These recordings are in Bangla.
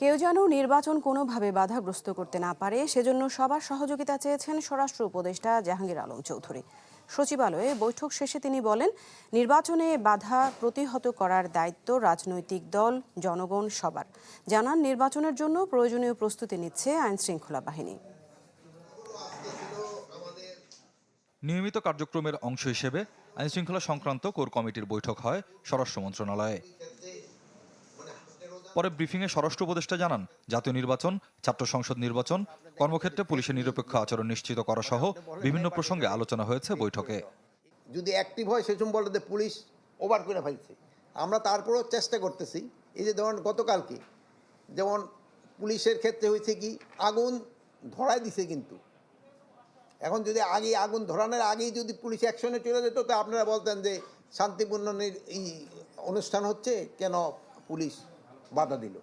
কেউ যেন নির্বাচন কোনোভাবে বাধাগ্রস্ত করতে না পারে, সেজন্য সবার সহযোগিতা চেয়েছেন স্বরাষ্ট্র উপদেষ্টা জাহাঙ্গীর আলম চৌধুরী। সচিবালয়ে বৈঠক শেষে তিনি বলেন, নির্বাচনে বাধা প্রতিহত করার দায়িত্ব রাজনৈতিক দল, জনগণ সবার। জানান, নির্বাচনের জন্য প্রয়োজনীয় প্রস্তুতি নিচ্ছে আইনশৃঙ্খলা বাহিনী। নিয়মিত কার্যক্রমের অংশ হিসেবে আইনশৃঙ্খলা সংক্রান্ত কোর কমিটির বৈঠক হয় স্বরাষ্ট্র মন্ত্রণালয়ে। পরে ব্রিফিংয়ে স্বরাষ্ট্র উপদেষ্টা জানান, জাতীয় নির্বাচন, ছাত্র সংসদ নির্বাচন, কর্মক্ষেত্রে পুলিশের নিরপেক্ষ আচরণ নিশ্চিত করা সহ বিভিন্ন প্রসঙ্গে আলোচনা হয়েছে বৈঠকে। যদি অ্যাক্টিভ হয় সেসব বলে পুলিশ ওভার করে ফেলছে। আমরা তারপরেও চেষ্টা করতেছি, এই যে ধরুন গতকালকে, যেমন পুলিশের ক্ষেত্রে হয়েছে কি, আগুন ধরায় দিছে কিন্তু। এখন যদি আগে আগুন ধরানোর আগেই যদি পুলিশ অ্যাকশনে চলে যেত, তো আপনারা বলতেন যে শান্তিপূর্ণ এই অনুষ্ঠান হচ্ছে, কেন পুলিশ বাধা দিল।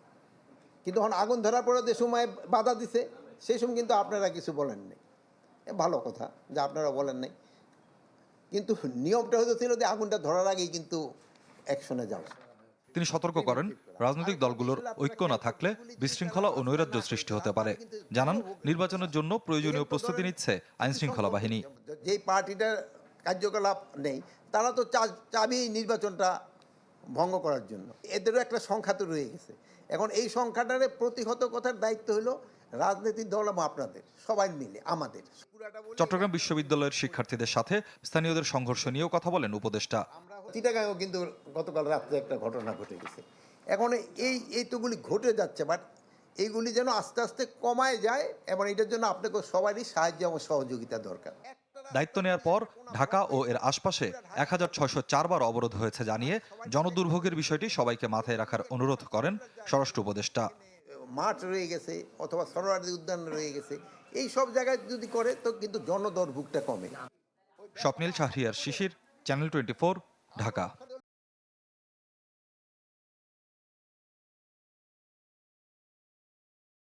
কিন্তু এখন আগুন ধরার পরে যে সময় বাধা দিছে সেই সময় কিন্তু আপনারা কিছু বলেন নাই। এ ভালো কথা যে আপনারা বলেন নাই। কিন্তু নিয়মটা হয়তো ছিল যে আগুনটা ধরার আগেই কিন্তু অ্যাকশনে যাও তিনি সতর্ক করেন রাজনৈতিক দলগুলোর ঐক্য না থাকলে বিশৃঙ্খলা ও নৈরাজ্য সৃষ্টি হতে পারে। জানান নির্বাচনের জন্য প্রয়োজনীয় প্রস্তুতি নিচ্ছে আইনশৃঙ্খলা বাহিনী। যেই পার্টিটার কার্যকলাপ নেই তারা তো চাবি নির্বাচনটা ভঙ্গ করার জন্য। এদেরও একটা সংখ্যা তো রয়ে গেছে। এখন এই সংখ্যাটারে প্রতিহত কথার দায়িত্ব হলো রাজনৈতিক দল আপনাদের সবাই মিলে আমাদের। চট্টগ্রাম বিশ্ববিদ্যালয়ের শিক্ষার্থীদের সাথে স্থানীয়দের সংঘর্ষ নিয়েও কথা বলেন উপদেষ্টা। চিটাগাঁও কিন্তু গতকাল রাত্রে একটা ঘটনা ঘটে গেছে। এখন এই এইটুকুলি ঘটে যাচ্ছে বাট এইগুলি যেন আস্তে আস্তে কমায় যায় এবং এটার জন্য আপনাকে সবারই সাহায্য এবং সহযোগিতা দরকার। দায়িত্ব নেয়ার পর ঢাকা ও এর আশপাশে এক হাজার ছয়শো চারবার অবরোধ হয়েছে জানিয়ে জনদুর্ভোগের বিষয়টি সবাইকে মাথায় রাখার অনুরোধ করেন স্বরাষ্ট্র উপদেষ্টা। মাঠ রয়ে গেছে অথবা সরোয়ারি উদ্যান রয়ে গেছে। এই সব জায়গায় যদি করে তো কিন্তু জনদুর্ভোগটা কমে। Swapnil Shahriar Shishir channel twenty Dhaka.